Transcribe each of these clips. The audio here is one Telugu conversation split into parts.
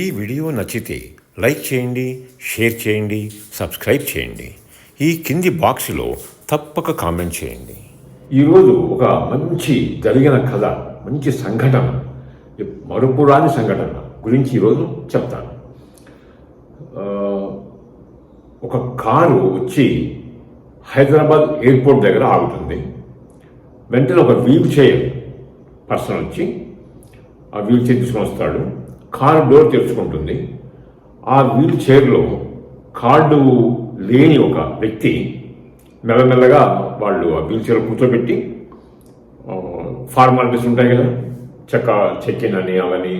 ఈ వీడియో నచ్చితే లైక్ చేయండి షేర్ చేయండి సబ్స్క్రైబ్ చేయండి. ఈ కింది బాక్స్లో తప్పక కామెంట్ చేయండి. ఈరోజు ఒక మంచి జరిగిన కథ మంచి సంఘటన మరుపురాని సంఘటన గురించి ఈరోజు చెప్తాను. ఒక కారు వచ్చి హైదరాబాద్ ఎయిర్పోర్ట్ దగ్గర ఆగుతుంది. వెంటనే ఒక వీల్ చైర్ పర్సన్ వచ్చి ఆ వీల్ చైర్ తీసుకొని వస్తాడు. కారు డోర్ తెరుచుకుంటుంది. ఆ వీల్ చైర్లో కార్డు లేని ఒక వ్యక్తి మెల్లమెల్లగా వాళ్ళు ఆ వీల్ చైర్ కూర్చోబెట్టి ఫార్మాలిటీస్ ఉంటాయి కదా చెక్క చెక్ ఇన్ అని అవన్నీ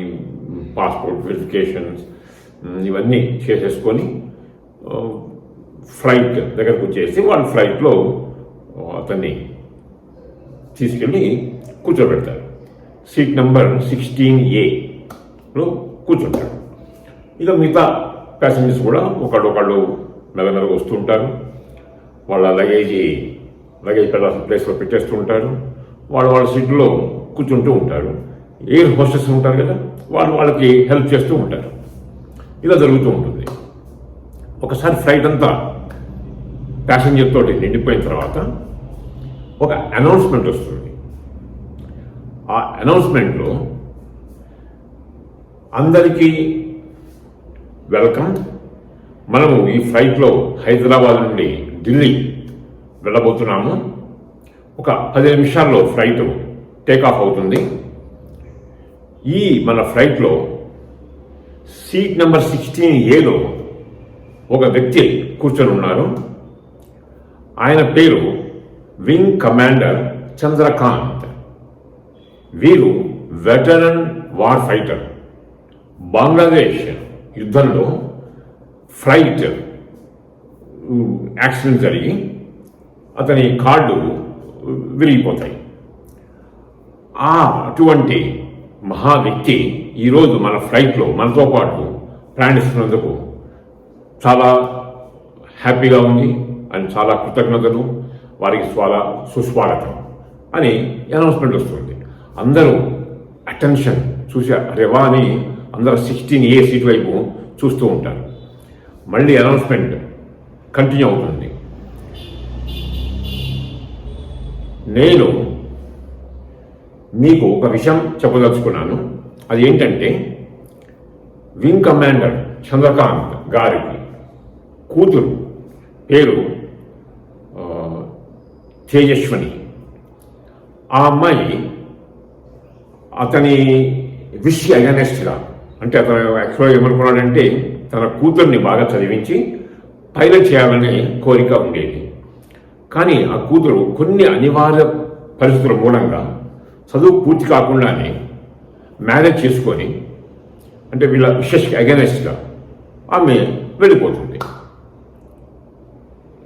పాస్పోర్ట్ వెరిఫికేషన్స్ ఇవన్నీ చేసేసుకొని ఫ్లైట్ దగ్గరకు వచ్చేసి వాళ్ళు ఫ్లైట్లో అతన్ని తీసుకెళ్ళి కూర్చోబెడతారు. సీట్ నెంబర్ సిక్స్టీన్ ఏలో కూర్చుంటారు. ఇక మిగతా ప్యాసింజర్స్ కూడా ఒకళ్ళు మెల్లమెల్లగా వస్తుంటారు. వాళ్ళ లగేజీ లగేజ్ పెట్టాల్సిన ప్లేస్లో పెట్టేస్తుంటారు. వాళ్ళు వాళ్ళ సీట్లో కూర్చుంటూ ఉంటారు. ఎయిర్ హోస్టెస్ ఉంటారు కదా వాళ్ళు వాళ్ళకి హెల్ప్ చేస్తూ ఉంటారు. ఇలా జరుగుతూ ఉంటుంది. ఒకసారి ఫ్లైట్ అంతా ప్యాసింజర్ తోటి నిండిపోయిన తర్వాత ఒక అనౌన్స్మెంట్ వస్తుంది. అనౌన్స్మెంట్లో అందరికీ వెల్కమ్. మనము ఈ ఫ్లైట్లో హైదరాబాద్ నుండి ఢిల్లీ వెళ్ళబోతున్నాము. ఒక పది నిమిషాల్లో ఫ్లైట్ టేక్ ఆఫ్ అవుతుంది. ఈ మన ఫ్లైట్లో సీట్ నెంబర్ సిక్స్టీన్ ఏలో ఒక వ్యక్తి కూర్చొని ఉన్నారు. ఆయన పేరు వింగ్ కమాండర్ చంద్రకాంత్. వీరు వెటరన్ వార్ ఫైటర్ బంగ్లాదేశ్ యుద్ధంలో ఫ్లైట్ యాక్సిడెంట్ uh, జరిగి అతని కార్డు uh, విరిగిపోతాయి. ఆ అటువంటి మహా వ్యక్తి ఈరోజు మన ఫ్లైట్లో మనతో పాటు ప్రయాణిస్తున్నందుకు చాలా హ్యాపీగా ఉంది అండ్ చాలా కృతజ్ఞతలు. వారికి చాలా సుస్వాగతం అని అనౌన్స్మెంట్ వస్తుంది. అందరూ అటెన్షన్ చూసే రివాని అని అందరూ సిక్స్టీన్ ఏ సీట్ వైపు చూస్తూ ఉంటారు. మళ్ళీ అనౌన్స్మెంట్ కంటిన్యూ అవుతుంది. నేను మీకు ఒక విషయం చెప్పదలుచుకున్నాను. అది ఏంటంటే వింగ్ కమాండర్ చంద్రకాంత్ గారికి కూతురు పేరు తేజస్వని. ఆ అమ్మాయి అతని విష్ అగనెస్ట్గా అంటే అతను యాక్చువల్గా ఏమనుకున్నాడంటే తన కూతుర్ని బాగా చదివించి పైలట్ చేయాలనే కోరిక ఉండేది. కానీ ఆ కూతురు కొన్ని అనివార్య పరిస్థితుల మూలంగా చదువు పూర్తి కాకుండానే మ్యారేజ్ చేసుకొని అంటే వీళ్ళ విశేష అగెనెస్ట్గా ఆమె వెళ్ళిపోతుంది.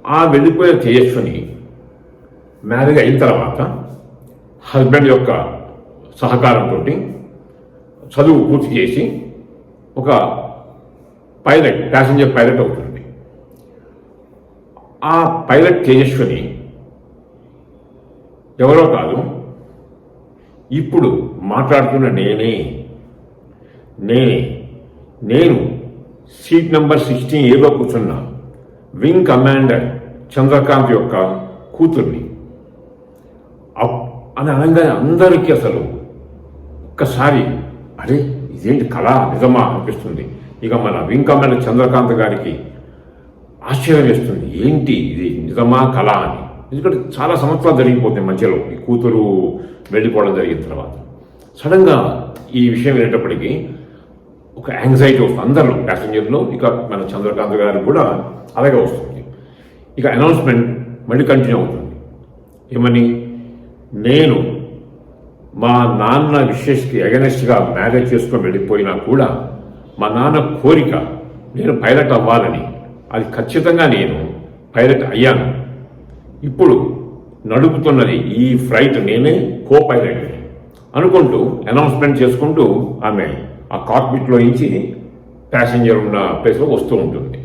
ఆ వెళ్ళిపోయిన తేజస్విని మ్యారేజ్ అయిన తర్వాత హస్బెండ్ యొక్క సహకారంతో చదువు పూర్తి చేసి ఒక పైలట్ ప్యాసింజర్ పైలట్ అవుతుంది. ఆ పైలట్ తేజస్విని ఎవరో కాదు ఇప్పుడు మాట్లాడుతున్న నేనే. నేనే. నేను సీట్ నెంబర్ సిక్స్టీన్ ఏలో కూర్చున్న. వింగ్ కమాండర్ చంద్రకాంత్ యొక్క కూతుర్ని. అప్- అని అనగానే అందరికీ అసలు ఒక్కసారి. అరే ఇదేంటి కళ నిజమా అనిపిస్తుంది. ఇక మన వింకమ్మల చంద్రకాంత్ గారికి ఆశ్చర్యం వేస్తుంది. ఏంటి ఇది? నిజమా కళ అని. ఎందుకంటే చాలా సంవత్సరాలు జరిగిపోతాయి మధ్యలో. ఈ కూతురు వెళ్ళిపోవడం జరిగిన తర్వాత. సడన్గా ఈ విషయం వినేటప్పటికీ ఒక యాంగ్జైటీ వస్తుంది. అందరిలో ప్యాసింజర్లో ఇక మన చంద్రకాంత్ గారు కూడా అలాగే వస్తుంది. ఇక అనౌన్స్మెంట్ మళ్ళీ కంటిన్యూ అవుతుంది. ఏమని? నేను మా నాన్న విశేష్కి ఎగనెస్ట్గా మ్యారేజ్ చేసుకొని వెళ్ళిపోయినా కూడా మా నాన్న కోరిక నేను పైలట్ అవ్వాలని అది ఖచ్చితంగా నేను పైలట్ అయ్యాను. ఇప్పుడు నడుపుతున్నది ఈ ఫ్లైట్ నేనే కో పైలట్ అనుకుంటూ అనౌన్స్మెంట్ చేసుకుంటూ ఆమె ఆ కాక్పిట్లో నుంచి ప్యాసింజర్ ఉన్న ప్లేస్లో వస్తూ ఉంటుంది.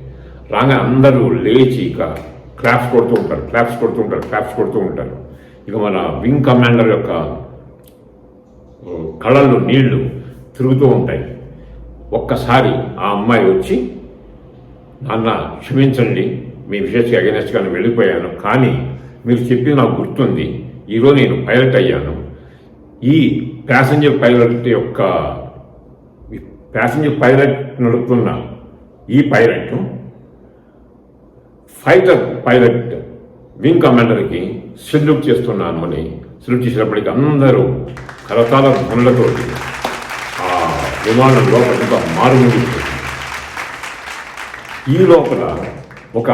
రాగా అందరూ లేచి ఇక క్లాప్స్ కొడుతూ ఉంటారు క్లాప్స్ కొడుతూ ఉంటారు క్లాప్స్ కొడుతూ ఉంటారు. ఇక మన వింగ్ కమాండర్ యొక్క కళ్ళల్లో నీళ్ళు తిరుగుతూ ఉంటాయి. ఒక్కసారి ఆ అమ్మాయి వచ్చి నాన్న క్షమించండి. మీ విషయకి కానీ వెళ్ళిపోయాను. కానీ మీరు చెప్పింది నాకు గుర్తుంది. ఈరోజు నేను పైలట్ అయ్యాను. ఈ ప్యాసింజర్ పైలట్ యొక్క ప్యాసింజర్ పైలట్ నడుపుతున్న ఈ పైలట్ ఫైటర్ పైలట్ వింగ్ కమాండర్కి సెల్యూట్ చేస్తున్నాను అని సెల్యూట్ చేసినప్పటికీ అందరూ కరతాల ధ్వనులతో ఆ విమానం లోపల మారుమూగిపోయింది ఈ లోపల ఒక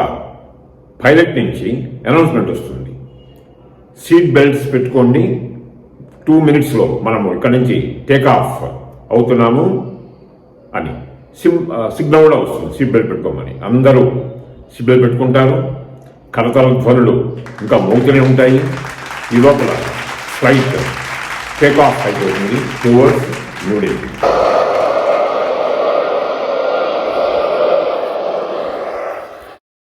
పైలట్ నుంచి అనౌన్స్మెంట్ వస్తుంది. సీట్ బెల్ట్స్ పెట్టుకోండి. టూ మినిట్స్లో మనము ఇక్కడ నుంచి టేక్ ఆఫ్ అవుతున్నాము అని. సిమ్ సిగ్నల్ కూడా వస్తుంది. సీట్ బెల్ట్ పెట్టుకోమని. అందరూ సీట్ బెల్ట్ పెట్టుకుంటారు. కరతల ధ్వనులు ఇంకా మోగుతూనే ఉంటాయి. ఈ లోపల ఫ్లైట్ టేక్ ఆఫ్ అయిపోతుంది టువర్డ్స్ న్యూఢిల్లీ